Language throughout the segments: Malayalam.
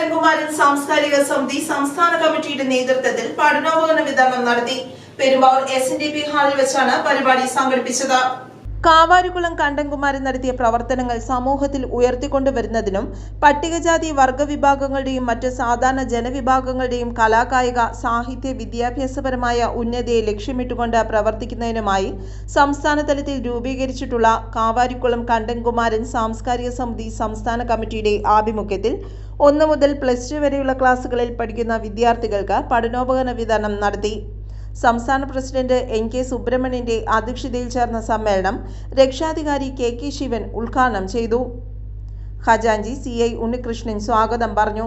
കണ്ണൻകുമാരൻ സാംസ്കാരിക സമിതി സംസ്ഥാന കമ്മിറ്റിയുടെ നേതൃത്വത്തിൽ പഠനോപകരണ വിതരണം നടത്തി. Perumbavoor S N D P ഹാളിൽ വെച്ചാണ് പരിപാടി സംഘടിപ്പിച്ചത്. കാവാരിക്കുളം കണ്ടൻകുമാരൻ നടത്തിയ പ്രവർത്തനങ്ങൾ സമൂഹത്തിൽ ഉയർത്തിക്കൊണ്ടുവരുന്നതിനും പട്ടികജാതി വർഗ വിഭാഗങ്ങളുടെയും മറ്റ് സാധാരണ ജനവിഭാഗങ്ങളുടെയും കലാകായിക സാഹിത്യ വിദ്യാഭ്യാസപരമായ ഉന്നതിയെ ലക്ഷ്യമിട്ടുകൊണ്ട് പ്രവർത്തിക്കുന്നതിനുമായി സംസ്ഥാന തലത്തിൽ രൂപീകരിച്ചിട്ടുള്ള കാവാരിക്കുളം കണ്ടൻകുമാരൻ സാംസ്കാരിക സമിതി സംസ്ഥാന കമ്മിറ്റിയുടെ ആഭിമുഖ്യത്തിൽ ഒന്ന് മുതൽ പ്ലസ് ടു വരെയുള്ള ക്ലാസുകളിൽ പഠിക്കുന്ന വിദ്യാർത്ഥികൾക്ക് പഠനോപകരണ വിതരണം നടത്തി. സംസ്ഥാന പ്രസിഡന്റ് എൻ കെ സുബ്രഹ്മണ്യന്റെ അധ്യക്ഷതയിൽ ചേർന്ന സമ്മേളനം രക്ഷാധികാരി കെ കെ ശിവൻ ഉദ്ഘാടനം ചെയ്തു. ഖജാൻജി സി ഐ ഉണ്ണികൃഷ്ണൻ സ്വാഗതം പറഞ്ഞു.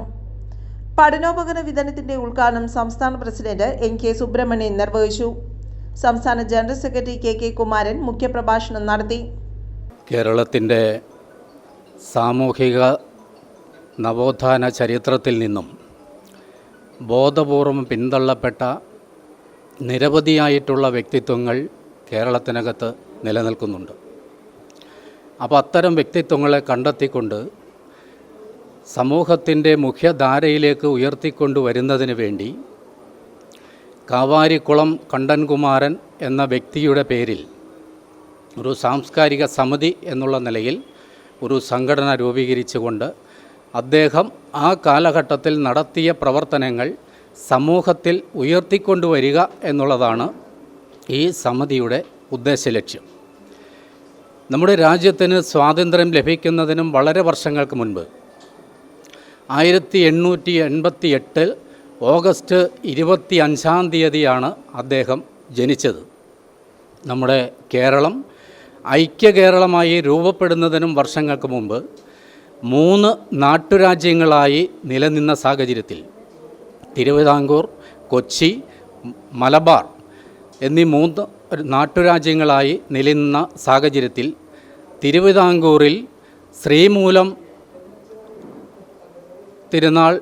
പഠനോപകരണ വിതരണത്തിന്റെ ഉദ്ഘാടനം സംസ്ഥാന പ്രസിഡന്റ് എൻ കെ സുബ്രഹ്മണ്യൻ നിർവഹിച്ചു. സംസ്ഥാന general secretary K K Kumaran മുഖ്യപ്രഭാഷണം നടത്തി. കേരളത്തിന്റെ സാമൂഹിക നവോത്ഥാന ചരിത്രത്തിൽ നിന്നും ബോധപൂർവം പിന്തള്ളപ്പെട്ട നിരവധിയായിട്ടുള്ള വ്യക്തിത്വങ്ങൾ കേരളത്തിനകത്ത് നിലനിൽക്കുന്നുണ്ട്. അപ്പോൾ അത്തരം വ്യക്തിത്വങ്ങളെ കണ്ടെത്തിക്കൊണ്ട് സമൂഹത്തിന്റെ മുഖ്യധാരയിലേക്ക് ഉയർത്തിക്കൊണ്ടുവരുന്നതിന് വേണ്ടി കാവാരിക്കുളം കണ്ടൻകുമാരൻ എന്ന വ്യക്തിയുടെ പേരിൽ ഒരു സാംസ്കാരിക സമിതി എന്നുള്ള നിലയിൽ ഒരു സംഘടന രൂപീകരിച്ചുകൊണ്ട് അദ്ദേഹം ആ കാലഘട്ടത്തിൽ നടത്തിയ പ്രവർത്തനങ്ങൾ സമൂഹത്തിൽ ഉയർത്തിക്കൊണ്ടുവരിക എന്നുള്ളതാണ് ഈ സമിതിയുടെ ഉദ്ദേശലക്ഷ്യം നമ്മുടെ രാജ്യത്തിന് സ്വാതന്ത്ര്യം ലഭിക്കുന്നതിനും വളരെ വർഷങ്ങൾക്ക് മുൻപ് ആയിരത്തി എണ്ണൂറ്റി എൺപത്തി എട്ടിൽ ഓഗസ്റ്റ് ഇരുപത്തി അഞ്ചാം തീയതിയാണ് അദ്ദേഹം ജനിച്ചത്. നമ്മുടെ കേരളം ഐക്യ കേരളമായി രൂപപ്പെടുന്നതിനും വർഷങ്ങൾക്ക് മുമ്പ് മൂന്ന് നാട്ടുരാജ്യങ്ങളായി നിലനിന്ന സാഹചര്യത്തിൽ തിരുവിതാംകൂർ കൊച്ചി മലബാർ എന്നീ മൂന്ന് നാട്ടുരാജ്യങ്ങളായി നിലനിന്ന സാഹചര്യത്തിൽ തിരുവിതാംകൂറിൽ ശ്രീമൂലം തിരുനാൾ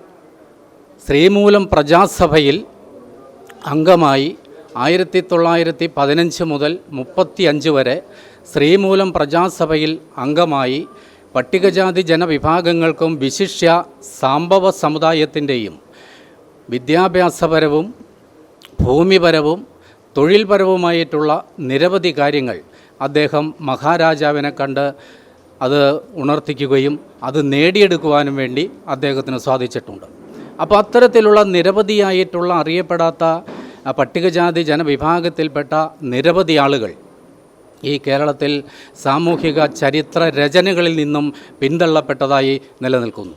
ശ്രീമൂലം പ്രജാസഭയിൽ അംഗമായി ആയിരത്തി തൊള്ളായിരത്തി പതിനഞ്ച് മുതൽ മുപ്പത്തി അഞ്ച് വരെ ശ്രീമൂലം പ്രജാസഭയിൽ അംഗമായി പട്ടികജാതി ജനവിഭാഗങ്ങൾക്കും വിശിഷ്യ സാമ്പവ സമുദായത്തിന്റെയും വിദ്യാഭ്യാസപരവും ഭൂമിപരവും തൊഴിൽപരവുമായിട്ടുള്ള നിരവധി കാര്യങ്ങൾ അദ്ദേഹം മഹാരാജാവിനെ കണ്ട് അത് ഉണർത്തിക്കുകയും അത് നേടിയെടുക്കുവാനും വേണ്ടി അദ്ദേഹത്തിന് സാധിച്ചിട്ടുണ്ട്. അപ്പോൾ അത്തരത്തിലുള്ള നിരവധിയായിട്ടുള്ള അറിയപ്പെടാത്ത പട്ടികജാതി ജനവിഭാഗത്തിൽപ്പെട്ട നിരവധി ആളുകൾ ഈ കേരളത്തിൽ സാമൂഹിക ചരിത്ര രചനകളിൽ നിന്നും പിന്തള്ളപ്പെട്ടതായി നിലനിൽക്കുന്നു.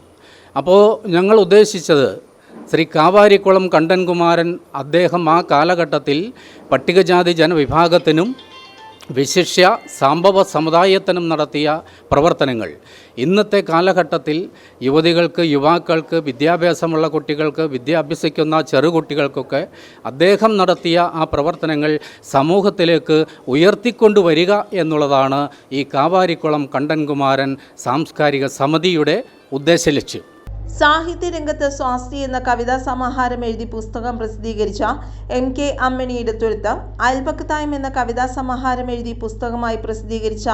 അപ്പോൾ ഞങ്ങൾ ഉദ്ദേശിച്ചത് ശ്രീ കാവാരിക്കുളം കണ്ടൻകുമാരൻ അദ്ദേഹം ആ കാലഘട്ടത്തിൽ പട്ടികജാതി ജനവിഭാഗത്തിനും വിശിഷ്യ സംഭവ സമുദായത്തിനും നടത്തിയ പ്രവർത്തനങ്ങൾ. ഇന്നത്തെ കാലഘട്ടത്തിൽ യുവതികൾക്ക് യുവാക്കൾക്ക് വിദ്യാഭ്യാസമുള്ള കുട്ടികൾക്ക് വിദ്യ അഭ്യസിക്കുന്ന ചെറുകുട്ടികൾക്കൊക്കെ അദ്ദേഹം നടത്തിയ ആ പ്രവർത്തനങ്ങൾ സമൂഹത്തിലേക്ക് ഉയർത്തിക്കൊണ്ടുവരിക എന്നുള്ളതാണ് ഈ കാവാരിക്കുളം കണ്ടൻകുമാരൻ സാംസ്കാരിക സമിതിയുടെ ഉദ്ദേശലക്ഷ്യം. സാഹിത്യ രംഗത്ത് സ്വാസ്തി എന്ന കവിതാ സമാഹാരം എഴുതി പുസ്തകം പ്രസിദ്ധീകരിച്ച എം കെ അമ്മണിയുടെ തുരുത്ത് അയൽപക്കത്തായം എന്ന കവിതാ സമാഹാരം എഴുതി പുസ്തകമായി പ്രസിദ്ധീകരിച്ച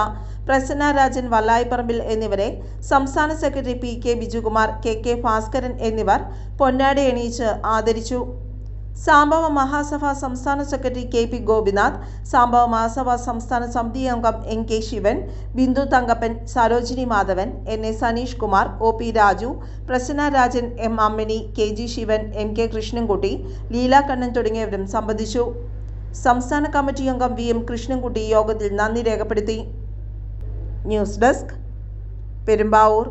പ്രസന്ന രാജൻ വല്ലായിപ്പറമ്പിൽ എന്നിവരെ സംസ്ഥാന secretary P K Bijukumar K K Bhaskaran എന്നിവർ പൊന്നാടി എണീച്ച് ആദരിച്ചു. സാംബവ മഹാസഭ സംസ്ഥാന secretary K P Gopinath Sambava Mahasabha സംസ്ഥാന സമിതി അംഗം N K Sivan Bindu Thankappan Sarojini Madhavan N A Saneesh Kumar O P Raju Prasanna Rajan M Ammini K G Sivan M K Krishnankutty Leela Kannan തുടങ്ങിയവരും സംബന്ധിച്ചു. സംസ്ഥാന കമ്മിറ്റി അംഗം വി എം കൃഷ്ണൻകുട്ടി യോഗത്തിൽ നന്ദി രേഖപ്പെടുത്തി. News desk Perumbavoor.